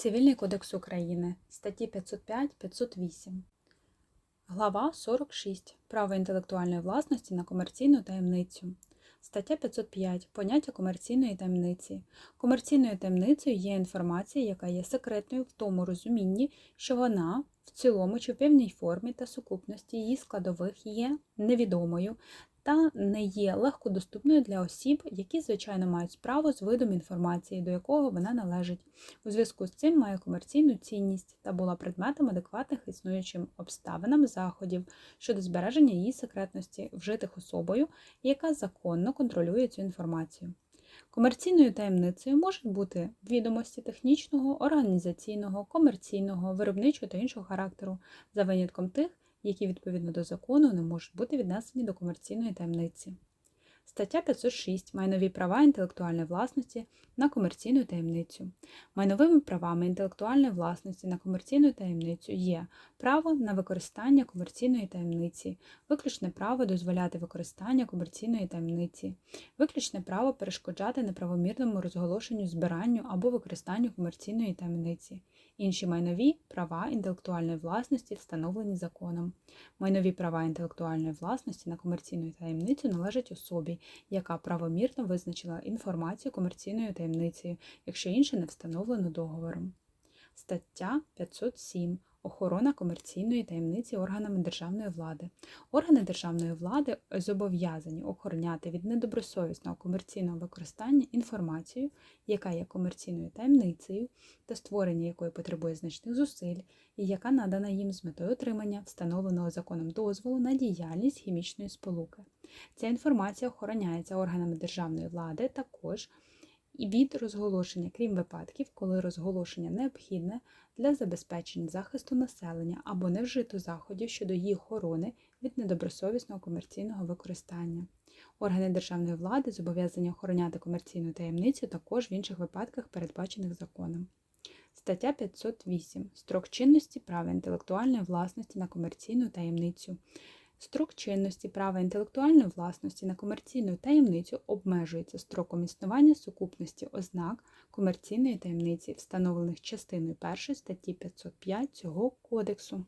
Цивільний кодекс України, статті 505-508. Глава 46. Право інтелектуальної власності на комерційну таємницю. Стаття 505. Поняття комерційної таємниці. Комерційною таємницею є інформація, яка є секретною в тому розумінні, що вона в цілому чи в певній формі та сукупності її складових є невідомою та не є легкодоступною для осіб, які, звичайно, мають справу з видом інформації, до якого вона належить. У зв'язку з цим має комерційну цінність та була предметом адекватних існуючим обставинам заходів щодо збереження її секретності, вжитих особою, яка законно контролює цю інформацію. Комерційною таємницею можуть бути відомості технічного, організаційного, комерційного, виробничого та іншого характеру, за винятком тих, які відповідно до закону не можуть бути віднесені до комерційної таємниці. Стаття 506. Майнові права інтелектуальної власності на комерційну таємницю. Майновими правами інтелектуальної власності на комерційну таємницю є право на використання комерційної таємниці, виключне право дозволяти використання комерційної таємниці, виключне право перешкоджати неправомірному розголошенню збиранню або використанню комерційної таємниці, інші майнові права інтелектуальної власності, встановлені законом. Майнові права інтелектуальної власності на комерційну таємницю належать особі, яка правомірно визначила інформацію комерційною таємницею, якщо інше не встановлено договором. Стаття 507. Охорона комерційної таємниці органами державної влади. Органи державної влади зобов'язані охороняти від недобросовісного комерційного використання інформацію, яка є комерційною таємницею, та створення якої потребує значних зусиль, і яка надана їм з метою отримання встановленого законом дозволу на діяльність хімічної сполуки. Ця інформація охороняється органами державної влади також від розголошення, крім випадків, коли розголошення необхідне для забезпечення захисту населення або не вжито заходів щодо її охорони від недобросовісного комерційного використання. Органи державної влади зобов'язані охороняти комерційну таємницю також в інших випадках, передбачених законом. Стаття 508. Строк чинності права інтелектуальної власності на комерційну таємницю. Строк чинності права інтелектуальної власності на комерційну таємницю обмежується строком існування сукупності ознак комерційної таємниці, встановлених частиною 1 статті 505 цього кодексу.